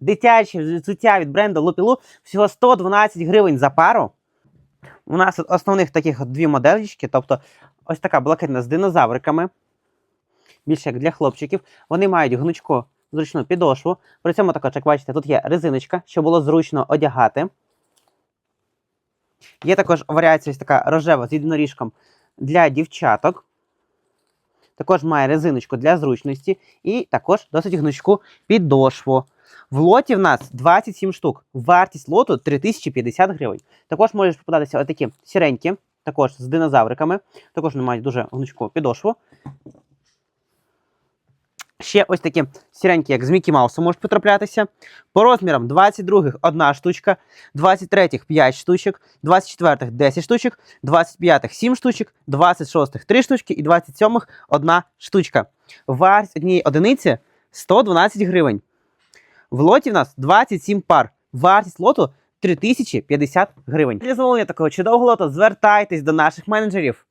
дитяче взуття від бренду Лупілу всього 112 гривень за пару. У нас основних таких дві моделічки, тобто ось така блакитна з динозавриками, більше як для хлопчиків. Вони мають гнучку зручну підошву. При цьому також, як бачите, тут є резиночка, щоб було зручно одягати. Є також варіація ось така рожева з єдиноріжком для дівчаток. Також має резиночку для зручності і також досить гнучку підошву. В лоті в нас 27 штук. Вартість лоту 3050 гривень. Також можуть попадатися отакі сіренькі, також з динозавриками. Також вони мають дуже гнучку підошву. Ще ось такі сіренькі, як з Мікі Маусом, можуть потраплятися. По розмірам 22-х одна штучка, 23-х 5 штучок, 24-х 10 штучок, 25-х 7 штучок, 26-х 3 штучки і 27-х одна штучка. Вартість однієї одиниці 112 гривень. В лоті в нас 27 пар. Вартість лоту 3050 гривень. Для замовлення такого чудового лоту звертайтесь до наших менеджерів.